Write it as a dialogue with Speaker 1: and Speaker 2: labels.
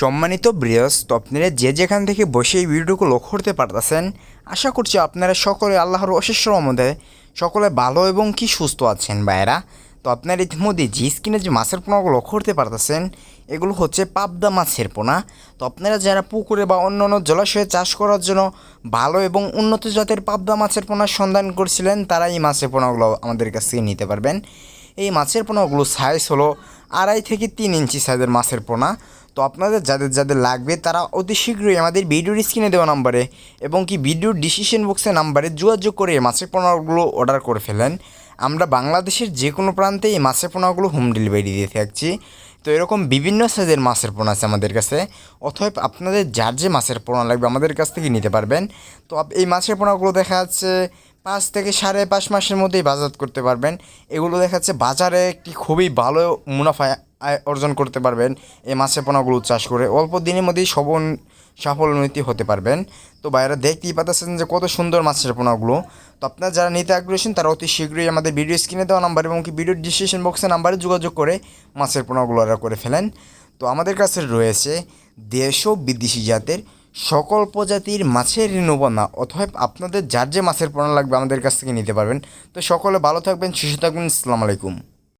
Speaker 1: সম্মানিত ব্রিয়স তো আপনারা যে যেখান থেকে বসে এই লক্ষ্য করতে পারতেছেন, আশা করছি আপনারা সকলে আল্লাহর অশেষ রহমতে সকলে ভালো এবং কি সুস্থ আছেন ভাইয়েরা। তো আপনারা ইতিমধ্যে জি স্কিনে যে মাছের পোনাগুলো লক্ষ্য করতে পারতেছেন, এগুলো হচ্ছে পাবদা মাছের পোনা। তো আপনারা যারা পুকুরে বা অন্য অন্য জলাশয়ে চাষ করার জন্য ভালো এবং উন্নত জাতের পাবদা মাছের পোনার সন্ধান করছিলেন, তারা এই মাছের পোনাগুলো আমাদের কাছ থেকে নিতে পারবেন। এই মাছের পোনাগুলো সাইজ হলো আড়াই থেকে তিন ইঞ্চি সাইজের মাছের পোনা। তো আপনাদের যাদের যাদের লাগবে, তারা অতি শীঘ্রই আমাদের ভিডিওর স্ক্রিনে দেওয়া নাম্বারে এবং কি ভিডিওর ডিসিশন বক্সের নাম্বারে যোগাযোগ করে মাছের পোনাগুলো অর্ডার করে ফেলেন। আমরা বাংলাদেশের যে কোনো প্রান্তে এই মাছের পোনাগুলো হোম ডেলিভারি দিয়ে থাকছি। তো এরকম বিভিন্ন সাইজের মাছের পোনা আছে আমাদের কাছে। অথবা আপনাদের যার যে মাছের পোনা লাগবে আমাদের কাছ থেকে নিতে পারবেন। তো এই মাছের পোনাগুলো দেখা যাচ্ছে পাঁচ থেকে সাড়ে পাঁচ মাসের মধ্যেই বাজার করতে পারবেন। এগুলো দেখা যাচ্ছে বাজারে একটি খুবই ভালো মুনাফা অর্জন করতে পারবেন এই মাছের পোনাগুলো চাষ করে। অল্প দিনের মধ্যেই সবন সাফল্যনীতি হতে পারবেন। তো বাইরে দেখতেই পাচ্ছেন যে কত সুন্দর মাছের পোনাগুলো। তো আপনারা যারা নিতে আগ্রহী তারা অতি শীঘ্রই আমাদের ভিডিও স্ক্রিনে দেওয়া নাম্বার এবং কি ভিডিও ডিসক্রিপশন বক্সের নাম্বারে যোগাযোগ করে মাছের পোনাগুলো অর্ডার করে ফেলেন। তো আমাদের কাছে রয়েছে দেশ ও বিদেশি জাতের সকল প্রজাতির মাছের ঋণবনা অথবা আপনাদের যার যে মাছের পোনা লাগবে আমাদের কাছ থেকে নিতে পারবেন। তো সকলে ভালো থাকবেন, সুস্থ থাকবেন, আসসালামু আলাইকুম।